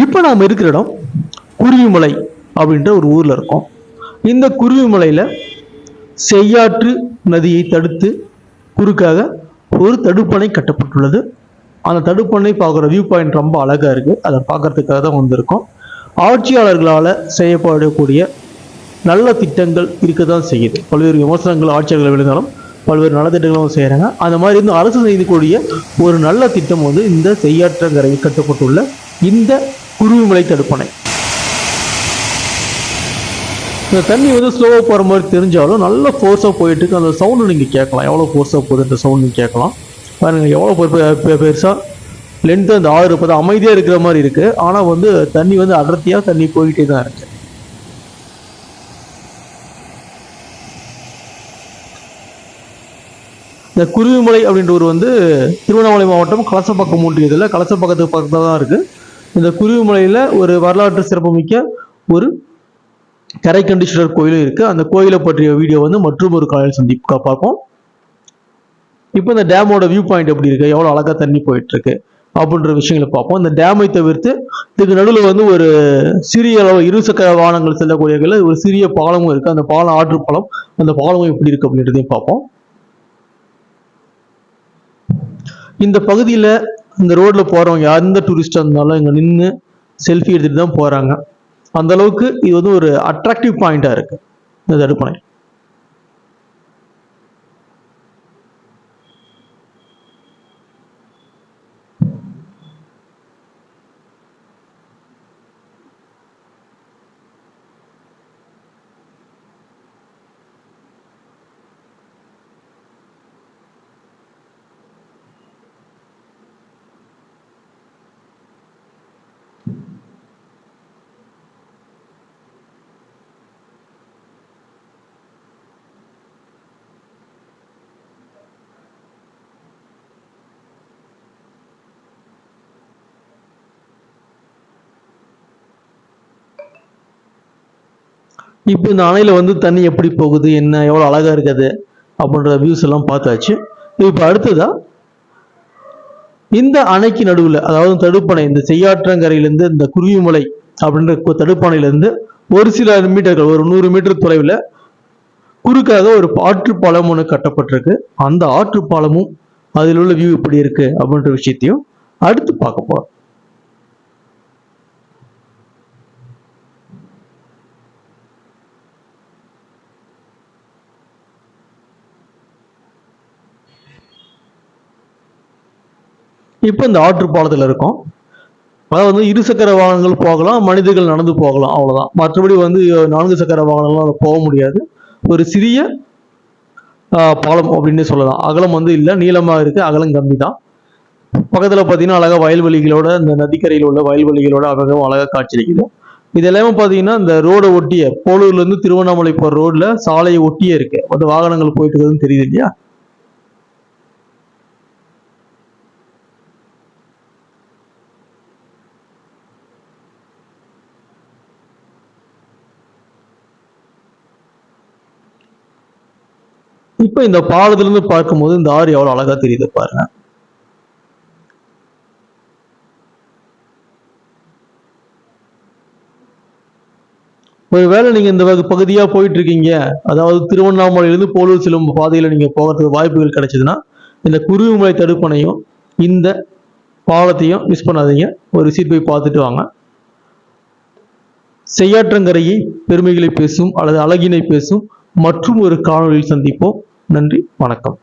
இப்போ நாம் இருக்கிற இடம் குருவிமலை அப்படின்ற ஒரு ஊரில் இருக்கோம். இந்த குருவிமலையில் செய்யாற்று நதியை தடுத்து குறுக்காக ஒரு தடுப்பணை கட்டப்பட்டுள்ளது. அந்த தடுப்பணை பார்க்குற வியூ பாயிண்ட் ரொம்ப அழகாக இருக்குது அதை பார்க்கறதுக்காக தான் வந்திருக்கோம். ஆட்சியாளர்களால் செய்யப்படக்கூடிய நல்ல திட்டங்கள் இருக்க தான் செய்யுது. பல்வேறு விமர்சனங்கள் ஆட்சியாளர்கள் விழுந்தாலும் பல்வேறு நலத்திட்டங்களும் செய்கிறாங்க அந்த மாதிரி இருந்து அரசு செய்யக்கூடிய ஒரு நல்ல திட்டம் வந்து இந்த செய்யாற்றங்கரை கட்டப்பட்டுள்ள இந்த குருவிமலை தடுப்பணை இந்த தண்ணி வந்து ஸ்லோவாக போகிற மாதிரி தெரிஞ்சாலும் நல்ல ஃபோர்ஸாக போயிட்டுக்கு அந்த சவுண்டு நீங்கள் கேட்கலாம். எவ்வளோ ஃபோர்ஸாக போகுது இந்த சவுண்ட் நீங்கள் கேட்கலாம் பாருங்கள் எவ்வளோ பெருசாக லென்த்து அந்த ஆறு இப்போ அமைதியாக இருக்கிற மாதிரி இருக்குது ஆனால் வந்து தண்ணி வந்து அடர்த்தியாக தண்ணி போயிட்டே தான் இருக்குது இந்த குருவிமலை அப்படின்ற ஒரு வந்து திருவண்ணாமலை மாவட்டம் கலசப்பக்கம் ஒன்றியதில் கலசப்பக்கத்துக்கு பக்கத்தில் தான் இருக்குது இந்த குருவிமலையில் ஒரு வரலாற்று சிறப்புமிக்க ஒரு கரைக்கண்டீஸ்வரர் கோயிலும் இருக்குது அந்த கோயிலை பற்றிய வீடியோ வந்து மற்றும் ஒரு காலையில் சந்திப்பா பார்ப்போம். இப்போ இந்த டேமோட வியூ பாயிண்ட் எப்படி இருக்குது எவ்வளோ அழகாக தண்ணி போயிட்டுருக்கு? அப்படின்ற விஷயங்களை பார்ப்போம். இந்த டேமை தவிர்த்து இதுக்கு நடுவில் வந்து ஒரு சிறிய அளவு இருசக்கர வாகனங்கள் செல்லக்கூடிய ஒரு சிறிய பாலமும் இருக்குது அந்த பாலம் ஆற்று பாலம் அந்த பாலமும் எப்படி இருக்குது அப்படின்றதையும் பார்ப்போம். இந்த பகுதியில் இந்த ரோட்ல போறவங்க எந்த டூரிஸ்டாக இருந்தாலும் இங்கே நின்று செல்ஃபி எடுத்துட்டு தான் போறாங்க. அந்த அளவுக்கு இது வந்து ஒரு அட்ராக்டிவ் பாயிண்டா இருக்கு. இந்த தடுப்பணை. இப்போ இந்த அணையில் வந்து தண்ணி எப்படி போகுது என்ன எவ்வளோ அழகாக இருக்குது அப்படின்ற வியூஸ் எல்லாம் பார்த்தாச்சு. இப்போ அடுத்ததாக இந்த அணைக்கு நடுவில் அதாவது தடுப்பணை இந்த செய்யாற்றங்கரையிலேருந்து இந்த குருவிமலை அப்படின்ற தடுப்பணையிலேருந்து ஒரு சில மீட்டர்கள் ஒரு நூறு மீட்டர் தொலைவில் குறுக்காக ஒரு ஆற்று பாலம் ஒன்று கட்டப்பட்டிருக்கு. அந்த ஆற்று பாலமும் அதில் உள்ள வியூ எப்படி இருக்குது அப்படின்ற விஷயத்தையும் அடுத்து பார்க்க போகிறோம் இப்போ இந்த ஆற்று பாலத்தில் இருக்கும். அதாவது வந்து இருசக்கர வாகனங்கள் போகலாம் மனிதர்கள் நடந்து போகலாம் அவ்வளோதான் மற்றபடி வந்து நான்கு சக்கர வாகனங்கள்லாம் அதை போக முடியாது. ஒரு சிறிய பாலம் அப்படின்னு சொல்லலாம். அகலம் வந்து இல்லை நீளமாக இருக்குது அகலம் கம்மி தான் பக்கத்தில் பார்த்தீங்கன்னா அழகா வயல்வெளிகளோட இந்த நதிக்கரையில் உள்ள வயல்வெளிகளோட அழகாக அழகாக காட்சியளிக்குது இது எல்லாமே பார்த்தீங்கன்னா இந்த ரோடை ஒட்டிய போலூர்லேருந்து திருவண்ணாமலை போகிற ரோட்டில் சாலையை ஒட்டியே இருக்கு. வந்து வாகனங்கள் போயிட்டு இருக்குதுன்னு தெரியுது இல்லையா? இப்போ இந்த பாலத்துல இருந்து பார்க்கும்போது இந்த ஆறு எவ்வளவு அழகா தெரியுது பாருங்க. ஒருவேளை நீங்க இந்த வகு- பகுதியா போயிட்டு இருக்கீங்க அதாவது திருவண்ணாமலையிலிருந்து போலூர் செல்லும் பாதையில நீங்க போகிறதுக்கு வாய்ப்புகள் கிடைச்சதுன்னா இந்த குருவிமலை தடுப்பணையும் இந்த பாலத்தையும் மிஸ் பண்ணாதீங்க. ஒரு சீட் போய் பார்த்துட்டு வாங்க. செய்யாற்றங்கரையை பெருமைகளை பேசும் அல்லது அழகினை பேசும் மற்றும் ஒரு காணொலியில் சந்திப்போம். நன்றி வணக்கம்.